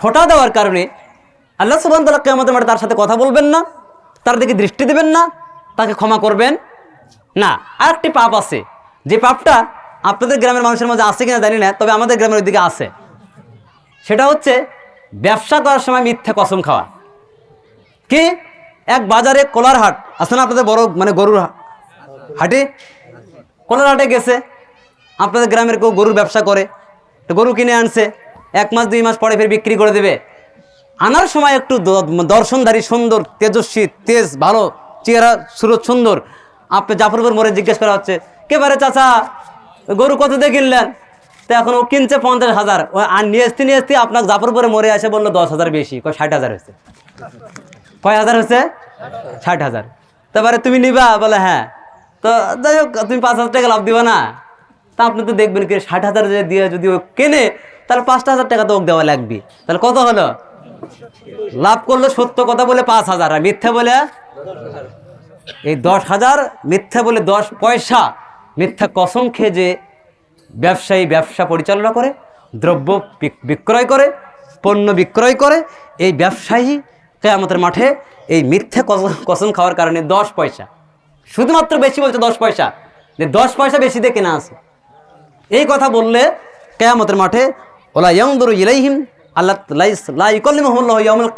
ফোটা দেওয়ার কারণে আল্লাহ সুবান তালা কেমতের মাঠে তার সাথে কথা বলবেন না, তার দিকে দৃষ্টি দেবেন না, তাকে ক্ষমা করবেন। না আর একটি পাপ আছে। যে পাপটা আপনাদের গ্রামের মানুষের মধ্যে আছে কিনা জানি না, তবে আমাদের গ্রামের ওইদিকে আছে। সেটা হচ্ছে ব্যবসা করার সময় মিথ্যা কসম খাওয়া। কি? এক বাজারে কোলার হাট। আছে না আপনাদের বড় মানে গরুর হাটে? কোলার হাটে গেছে। আপনাদের গ্রামের কেউ গরুর ব্যবসা করে গরু কিনে আনছে। এক মাস, দুই মাস পরে ফের বিক্রি করে দেবে। আনার সময় একটু দর্শনধারী, সুন্দর, তেজস্বী, তেজ, ভালো, চেহারা, সুরত, সুন্দর। আপনি জাফরপুর মোড়ে জিজ্ঞেস করা হচ্ছে, কে বারে চাচা? গরু কত দিয়ে কিনলেন? তো এখন ও কিনছে পঞ্চাশ হাজার। ও আর নিয়ে আসতে নিয়ে আসতে আপনার জাফরপুরে মরে আসে বলল দশ হাজার বেশি। কয়, ষাট হাজার হয়েছে। কয় হাজার হচ্ছে ষাট হাজার। তারপরে তুমি নিবা? বলে হ্যাঁ। তো যাই হোক, তুমি পাঁচ হাজার টাকা লাভ দিবা না। তা আপনি তো দেখবেন কি, ষাট হাজার দিয়ে যদি ও কেনে তাহলে পাঁচটা হাজার টাকা তো ওকে দেওয়া লাগবে। তাহলে কত হলো? লাভ করল সত্য কথা বলে পাঁচ হাজার আর মিথ্যা বলে এই দশ হাজার মিথ্যা বলে দশ পয়সা। মিথ্যা কসম খেয়ে যে ব্যবসায়ী ব্যবসা পরিচালনা করে, দ্রব্য বিক্রয় করে, পণ্য বিক্রয় করে, এই ব্যবসায়ী কেয়ামতের মাঠে এই মিথ্যা কসম খাওয়ার কারণে দশ পয়সা। শুধুমাত্র বেশি বলছে দশ পয়সা। যে দশ পয়সা বেশি দিয়ে কেনা আছে। এই কথা বললে কেয়ামতের মাঠে ওলা ইলাইহিম, আল্লাহ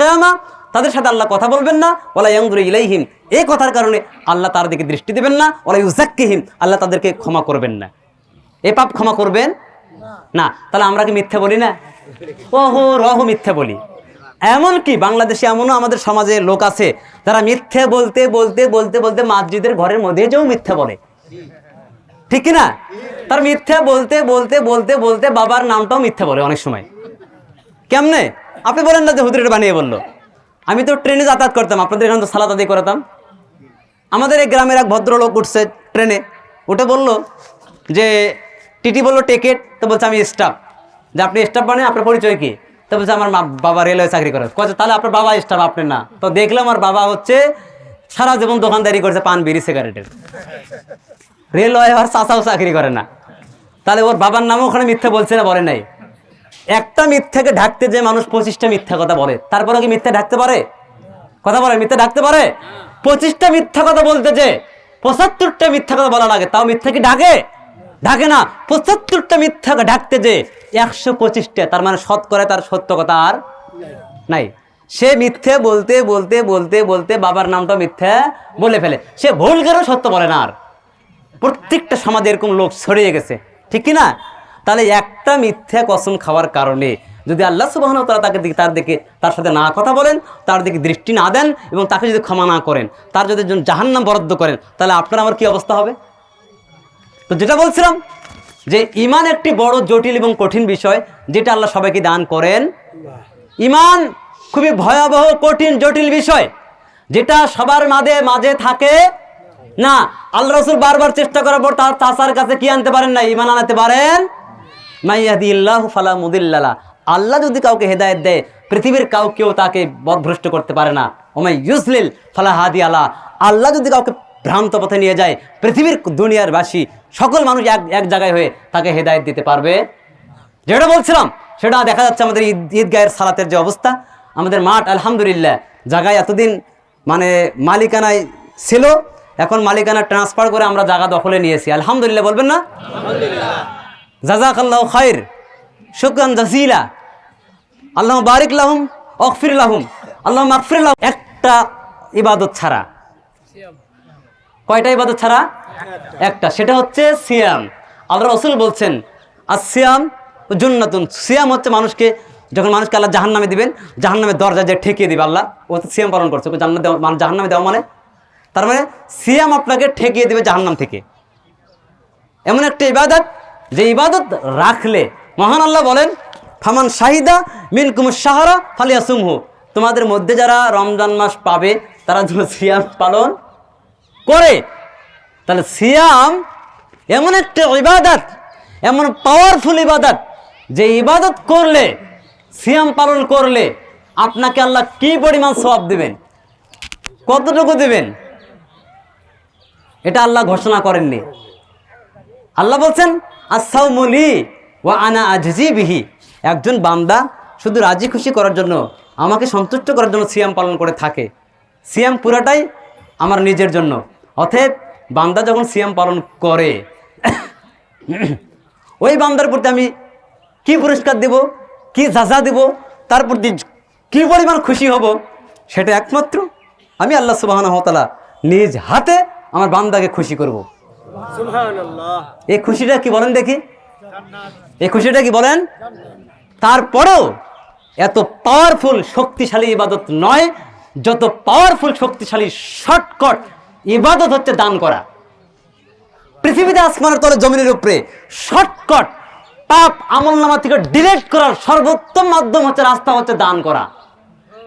কেয়ামা, তাদের সাথে আল্লাহ কথা বলবেন না। ওলা ইয়ংদুর ইলাইহিম, এই কথার কারণে আল্লাহ তার দিকে দৃষ্টি দেবেন না। ওলা ইউজাক্কিহিম আল্লাহ তাদেরকে ক্ষমা করবেন না। এ পাপ ক্ষমা করবেন? না। তাহলে আমরা কি মিথ্যে বলি না? ওহো, রহ মিথ্যে বলি। এমন কি বাংলাদেশে এমনও আমাদের সমাজে লোক আছে, যারা মিথ্যে বলতে বলতে বলতে বলতে মসজিদের ঘরের মধ্যে যেও মিথ্যে বলে। ঠিক না? তার মিথ্যে বলতে বলতে বলতে বলতে বাবার নামটাও মিথ্যে বলে অনেক সময়। কেমনে? আপনি বলেন না যে হুদুর এটা বানিয়ে বলল। আমি তো ট্রেনে যাতায়াত করতাম, আপনাদের এখানে তো সালাত আদি করতাম। আমাদের এই গ্রামের এক ভদ্রলোক উঠছে ট্রেনে, উঠে বলল যে, টিটি বলল টিকিট তো বলছে, আমি স্টাফ যে, আপনি স্টাফ বানিয়ে আপনার পরিচয় কি? তো বলছে, আমার বাবা রেলওয়ে চাকরি করে। কচ্ছে তাহলে আপনার বাবা স্টাফ আপনি না। তো দেখলাম আমার বাবা হচ্ছে সারা জীবন দোকানদারি করছে পান, বিড়ি, সিগারেটের। রেলওয়ে আর চাচাও চাকরি করে না। তাহলে ওর বাবার নামও ওখানে মিথ্যা বলছে না, বলে নাই। একটা মিথ্যাকে ঢাকতে যে মানুষ পঁচিশটা মিথ্যা কথা বলে তারপরে কি মিথ্যা ঢাকতে পারে? কথা বলে, মিথ্যা ঢাকতে পারে? পঁচিশটা মিথ্যা কথা বলতে যে পঁচাত্তরটা মিথ্যা কথা বলা লাগে, তাও মিথ্যা কি ঢাকে? ঢাকে না, পঁচাত্তরটা মিথ্যা ঢাকতে যে একশো পঁচিশটা, তার মানে সৎ করে, তার সত্য কথা আর নাই। সে মিথ্যে বলতে বলতে বলতে বলতে বাবার নামটা মিথ্যে বলে ফেলে। সে ভুল করেও সত্য বলে না আর। প্রত্যেকটা সমাজে এরকম লোক ছড়িয়ে গেছে। ঠিক কি না তাহলে একটা মিথ্যা কসম খাওয়ার কারণে যদি আল্লাহ সুবাহন তারা তাকে দিকে তার দিকে তার সাথে না কথা বলেন, তার দিকে দৃষ্টি না দেন এবং তাকে যদি ক্ষমা না করেন, তার যদি জাহান্নাম বরাদ্দ করেন, তাহলে আপনার আমার কি অবস্থা হবে? তো যেটা বলছিলাম, যে ইমান একটি বড় জটিল এবং কঠিন বিষয়, যেটা আল্লাহ সবাইকে দান করেন। ইমান খুবই ভয়াবহ, কঠিন, জটিল বিষয়, যেটা সবার মাঝে মাঝে থাকে না, আল্লাহ রসুল বারবার চেষ্টা করার পর তার চাষার কাছে কি আনতে পারেন না ইমান আনাতে পারেন? মুদিল্লালা আল্লাহ যদি কাউকে হেদায়েত দেয়, পৃথিবীর কাউকেও তাকে বদভ্রষ্ট করতে পারে না। ওমাই ইউসলিল ফালা হাদি আলা আল্লাহ যদি কাউকে ভ্রান্ত পথে নিয়ে যায়, পৃথিবীর দুনিয়ার বাসী সকল মানুষ এক এক জায়গায় হয়ে তাকে হেদায়েত দিতে পারবে। যেটা বলছিলাম, সেটা দেখা যাচ্ছে আমাদের ঈদ, ঈদগাহের সালাতের যে অবস্থা। আমাদের মাঠ, আলহামদুলিল্লাহ, জায়গায় এতদিন মানে মালিকানায় ছিল। এখন মালিকানা ট্রান্সফার করে আমরা জায়গা দখলে নিয়েছি। আলহামদুলিল্লাহ বলবেন না? জাজাক আল্লাহ খায়ের শুক্রান জাজিলা। আল্লাহ বারিক লাহুম অকফির লাহুম। আল্লাহ মাকফির লাহুম। একটা ইবাদত ছাড়া। কয়টা ইবাদত ছাড়া? একটা। সেটা হচ্ছে সিয়াম। আল্লাহ রসুল বলছেন আর সিয়াম জুন্নাতুন। সিয়াম হচ্ছে মানুষকে যখন মানুষকে আল্লাহ জাহান নামে দিবেন জাহান নামে দরজা যে ঠেকিয়ে দিবে আল্লাহ ও তো সিয়াম পালন করছে। জান্নাত দেওয়া মানে জাহান নামে দেওয়া মানে তার মানে সিয়াম আপনাকে ঠেকিয়ে দিবে জাহান্নাম থেকে। এমন একটা ইবাদত, যে ইবাদত রাখলে, মহান আল্লাহ বলেন, ফামান শাহিদা মিন কুমুর সাহারা ফালিয়া সুমহু তোমাদের মধ্যে যারা রমজান মাস পাবে, তারা যেন সিয়াম পালন করে। তাহলে সিয়াম এমন একটা ইবাদত, এমন পাওয়ারফুল ইবাদত, যে ইবাদত করলে, সিয়াম পালন করলে আপনাকে আল্লাহ কি পরিমাণ সওয়াব দেবেন? কতটুকু দিবেন? এটা আল্লাহ ঘোষণা করেননি। আল্লাহ বলছেন আসাউমলি ওয়া আনা আজজি বিহি। একজন বান্দা শুধু রাজি খুশি করার জন্য, আমাকে সন্তুষ্ট করার জন্য সিয়াম পালন করে থাকে। সিয়াম পুরাটাই আমার নিজের জন্য। অতএব বান্দা যখন সিয়াম পালন করে, ওই বান্দার প্রতি আমি কি পুরস্কার দেব, কি যাজা দেব, তার প্রতি কি পরিমাণ খুশি হব, সেটা একমাত্র আমি আল্লাহ সুবাহতালা নিজ হাতে আমার বান্দাকে খুশি করব। এই খুশিটা কি বলেন দেখি? এই খুশিটা কি বলেন? তারপরেও এত পাওয়ারফুল শক্তিশালী ইবাদত নয় যত পাওয়ারফুল শক্তিশালী শর্টকট ইবাদত হচ্ছে দান করা। পৃথিবীতে আসমানের তলে জমিনের উপরে শর্টকট পাপ আমল নামা থেকে ডিলেট করার সর্বোত্তম মাধ্যম হচ্ছে রাস্তা হচ্ছে দান করা।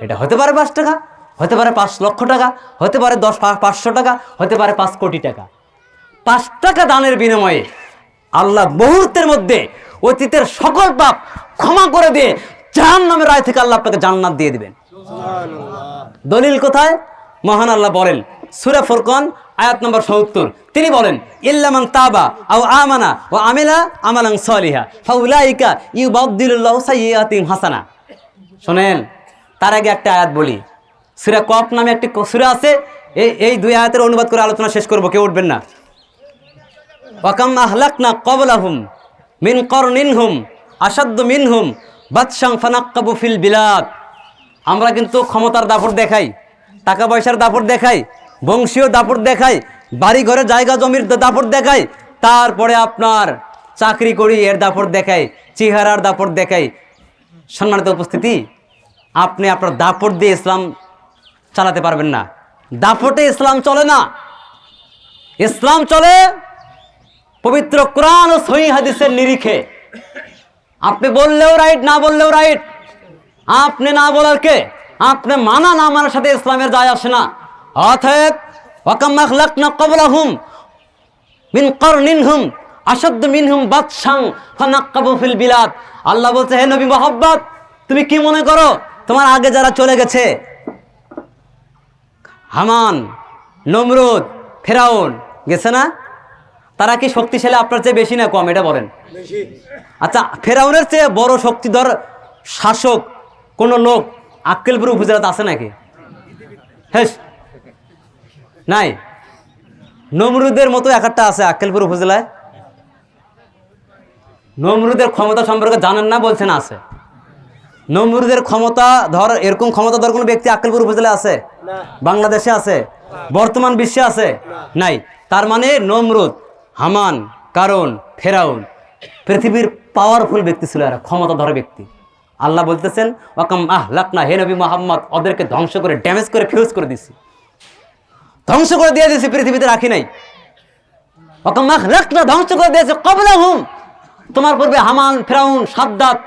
এটা হতে পারে পাঁচ টাকা। হতে পারে পাঁচ লক্ষ টাকা হতে পারে দশ পাঁচশো টাকা হতে পারে পাঁচ কোটি টাকা। পাঁচ টাকা দানের বিনিময়ে আল্লাহ মুহূর্তের মধ্যে অতীতের সকল পাপ ক্ষমা করে দিয়ে জাহান নামের রায় থেকে আল্লাহ আপনাকে জান্নাত দিয়ে দিবেন। দলিল কোথায়? মহান আল্লাহ বলেন সুরা ফুরকন আয়াত নম্বর সত্তর। তিনি বলেন ইল্লামান তাবা আও আমানা ও আমেলা আমালাং সলিহা ফাউলাইকা ইউবাদ্দিলুল্লাহু সাইয়্যাতিহিম হাসানা। শোনেন তার আগে একটা আয়াত বলি। সুরা কপ নামে একটি সুরা আছে। এই এই দুই আয়াতের অনুবাদ করে আলোচনা শেষ করব, কেউ উঠবেন না। ওয়াকাম আহলাকনা কবলাহুম মিন করনিনহুম আসাদ্দ মিনহুম বাদশাং ফানাক্কাবু ফিল বিলাদ। আমরা কিন্তু ক্ষমতার দাপট দেখাই, টাকা পয়সার দাপট দেখাই, বংশীয় দাপট দেখাই বাড়ি ঘরে জায়গা জমির দাপট দেখাই, তারপরে আপনার চাকরি করি এর দাপট দেখাই, চেহারার দাপট দেখাই। সম্মানিত উপস্থিতি, আপনি আপনার দাপট দিয়ে ইসলাম চালাতে পারবেন না। দাপটে ইসলাম চলে না। ইসলাম চলে পবিত্র কোরআন ও সহি হাদিসের নিরিখে। আপনি বললেও রাইট না বললেও রাইট আপনি না বলার কে? আপনি মানা না মানার সাথে ইসলামের যায় আসে না। অতএব ওয়াকাম্মাখ লাকনা কবলাহুম মিন করনিনহুম আসাদ্দ মিনহুম বাদশাং ফানাক্কাবু ফিল বিলাদ। আল্লাহ বলছে, হে নবী মোহাব্বত তুমি কি মনে করো? তোমার আগে যারা চলে গেছে হামান নমরুদ ফেরাউন গেছে না? তারা কি শক্তিশালী? আপনার চেয়ে বেশি না কম? এটা বলেন। আচ্ছা ফেরাউনের চেয়ে বড় শক্তিধর শাসক কোন লোক আক্কেলপুর উপজেলাতে আছে নাকি? হ্যাঁ নাই। নমরুদের মতো এক একটা আছে আক্কেলপুর উপজেলায়। নমরুদের ক্ষমতা সম্পর্কে জানেন না বলছেন আছে। নমরুদের ক্ষমতা ধর এরকম ক্ষমতা ধর কোনো ব্যক্তি আক্কেলপুর উপজেলায় আছে? বাংলাদেশে আছে? বর্তমান বিশ্বে আছে? নাই। তার মানে নমরুদ, হামান, কারণ, ফেরাউন, পৃথিবীর পাওয়ারফুল ব্যক্তি ছিল এরা, ক্ষমতাধর ব্যক্তি। আল্লাহ বলতেছেন, ওয়াকাম আহ লাকনা হে নবী মোহাম্মদ, ওদেরকে ধ্বংস করে ড্যামেজ করে ফিউজ করে দিছি। ধ্বংস করে দিয়ে দিয়েছি পৃথিবীতে রাখি নাই। ওয়াকাম আহ লাকনা ধ্বংস করে দিয়েছে কবলা হুম তোমার পূর্বে হামান, ফেরাউন, সাদ্দাত,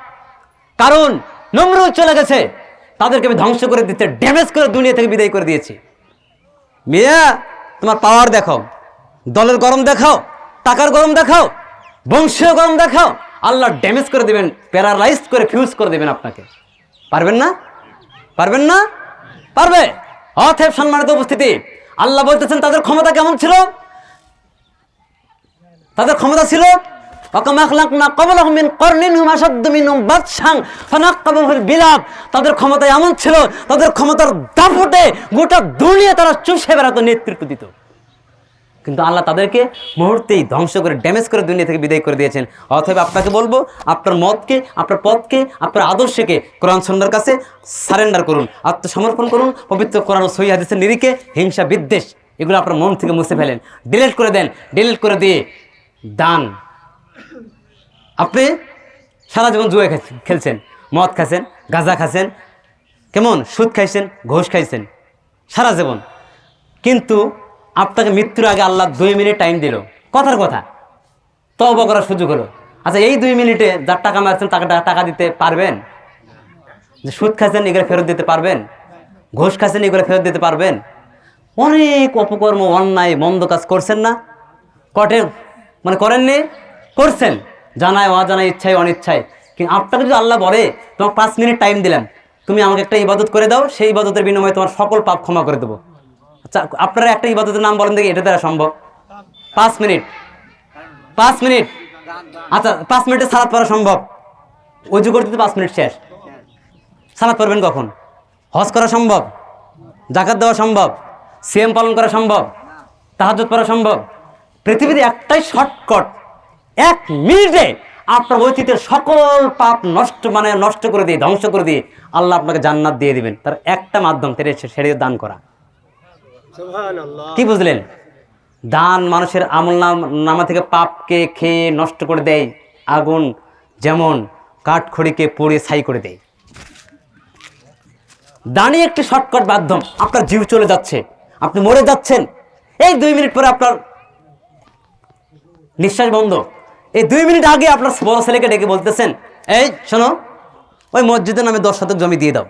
কারণ, নমরুদ চলে গেছে। তাদেরকে আমি ধ্বংস করে দিতে ড্যামেজ করে দুনিয়া থেকে বিদায় করে দিয়েছি। মিয়া, তোমার পাওয়ার দেখাও, দলের গরম দেখাও, টাকার গরম দেখাও, বংশীয় গরম দেখাও, আল্লাহ ড্যামেজ করে দেবেন প্যারালাইজ করে ফিউজ করে দেবেন আপনাকে। পারবেন না? পারবেন না? পারবে? অথেব সম্মানিত উপস্থিতি, আল্লাহ বলতেছেন তাদের ক্ষমতা কেমন ছিল? তাদের ক্ষমতা ছিল তাদের ক্ষমতা এমন ছিল, তাদের ক্ষমতার দাপটে গোটা দুনিয়া তারা চুষে বেড়াতো, নেতৃত্ব দিত। কিন্তু আল্লাহ তাদেরকে মুহূর্তেই ধ্বংস করে, ড্যামেজ করে দুনিয়া থেকে বিদায় করে দিয়েছেন। অথবা আপনাকে বলব, আপনার মতকে, আপনার পথকে, আপনার আদর্শকে কোরআন সন্ধ্যার কাছে সারেন্ডার করুন, আত্মসমর্পণ করুন, পবিত্র কোরআন সহি হাদিসের নিরিখে হিংসা বিদ্বেষ, এগুলো আপনার মন থেকে মুছে ফেলেন। ডিলেট করে দেন, ডিলেট করে দিয়ে দান। আপনি সারা জীবন জুয়ে খাইছেন, খেলছেন, মদ খাচ্ছেন গাঁজা খাচ্ছেন কেমন? সুদ খাইছেন, ঘোষ খাইছেন, সারা জীবন। কিন্তু আপনাকে মৃত্যুর আগে আল্লাহ দুই মিনিট টাইম দিল। কথার কথা। তব করার সুযোগ হলো। আচ্ছা এই দুই মিনিটে যার টাকা মারছেন, তাকে টাকা দিতে পারবেন? যে সুদ খাচ্ছেন এগুলো ফেরত দিতে পারবেন? ঘোষ খাচ্ছেন এগুলো ফেরত দিতে পারবেন? অনেক অপকর্ম, অন্যায়, মন্দ কাজ করছেন না? কটে মানে করেননি? করছেন? জানায়, অজানায়, ইচ্ছায়, অনিচ্ছায়। কিন্তু আপনাকে যদি আল্লাহ বলে তোমাকে পাঁচ মিনিট টাইম দিলাম, তুমি আমাকে একটা ইবাদত করে দাও, সেই ইবাদতের বিনিময়ে তোমার সকল পাপ ক্ষমা করে দেবো। আচ্ছা আপনারা একটা ইবাদতের নাম বলেন দেখি, এটা দ্বারা সম্ভব। পাঁচ মিনিট। পাঁচ মিনিট। আচ্ছা পাঁচ মিনিটে সালাদ পড়া সম্ভব। অজু করতে তো পাঁচ মিনিট শেষ। সালাদ পড়বেন কখন? হজ করা সম্ভব? জাকাত দেওয়া সম্ভব? সিএম পালন করা সম্ভব? তাহাজুদ পড়া সম্ভব? পৃথিবীতে একটাই শর্টকট এক মিনিটে আপনার অতীতের সকল পাপ নষ্ট মানে নষ্ট করে দিয়ে ধ্বংস করে দিয়ে আল্লাহ আপনাকে জান্নাত দিয়ে দিবেন। তার একটা মাধ্যম তেরে সেরে দান করা। কি বুঝলেন? দান মানুষের আমল নাম- নামা থেকে পাপকে খেয়ে নষ্ট করে দেয় আগুন যেমন কাঠখড়িকে পুড়ে ছাই করে দেয়। দানই একটি শর্টকাট মাধ্যম আপনার জীব চলে যাচ্ছে আপনি মরে যাচ্ছেন। এই দুই মিনিট পরে আপনার নিঃশ্বাস বন্ধ। এই দুই মিনিট আগে আপনার বড় ছেলেকে ডেকে বলতেছেন এই শোনো ওই মসজিদের নামে দশ শতক জমি দিয়ে দাও।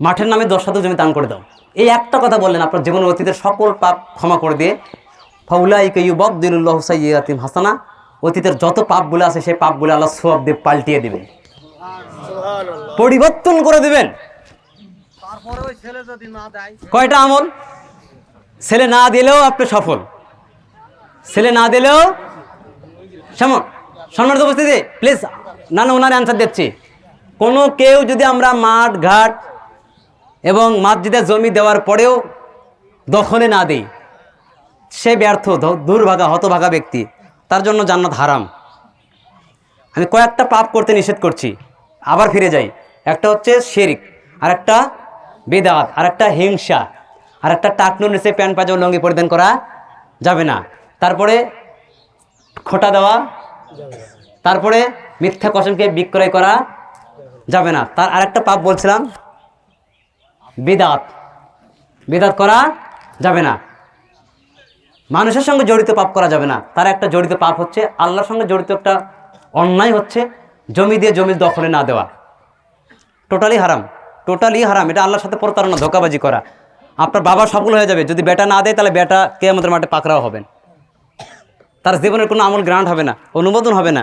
মাঠের নামে দশ শতক জমি দান করে দাও। এই একটা কথা বললেন আপনার জীবন অতীতের সকল পাপ ক্ষমা করে দিয়ে। ফাউলাইকে ইউবকদিল্লাহ সাইয়াতিম হাসানা অতীতের যত পাপগুলো আছে সেই পাপগুলো আল্লাহ সোয়াব দিয়ে পাল্টিয়ে দিবেন। পরিবর্তন করে দিবেন। কয়টা আমল? ছেলে না দিলেও আপনি সফল। ছেলে না দিলেও সমন সম্মানিত উপস্থিতি প্লিজ না না ওনার অ্যান্সার দিচ্ছি। কোনো কেউ যদি আমরা মাঠ, ঘাট এবং মসজিদে জমি দেওয়ার পরেও দখলে না দিই, সে ব্যর্থ দুর্ভাগা, হতভাগা ব্যক্তি, তার জন্য জান্নাত হারাম। আমি কয়েকটা পাপ করতে নিষেধ করছি, আবার ফিরে যাই। একটা হচ্ছে শেরিক আর একটা বেদাত আর একটা হিংসা আর একটা টাকনুর নিচে প্যান্ট, পাজামা, লঙ্গি পরিধান করা যাবে না। তারপরে খোটা দেওয়া, তারপরে মিথ্যা কসমকে বিক্রয় করা যাবে না। তার আরেকটা পাপ বলছিলাম, বেদাত। বেদাত করা যাবে না। মানুষের সঙ্গে জড়িত পাপ করা যাবে না। তার একটা জড়িত পাপ হচ্ছে, আল্লাহর সঙ্গে জড়িত একটা অন্যায় হচ্ছে, জমি দিয়ে জমি দখলে না দেওয়া। টোটালি হারাম টোটালি হারাম। এটা আল্লাহর সাথে প্রতারণা, ধোকাবাজি করা। আপনার বাবা সফল হয়ে যাবে। যদি বেটা না দেয়, তাহলে বেটা কে আমাদের মাঠে পাকড়াও হবেন তার জীবনের কোনো আমল গ্রান্ট হবে না অনুমোদন হবে না।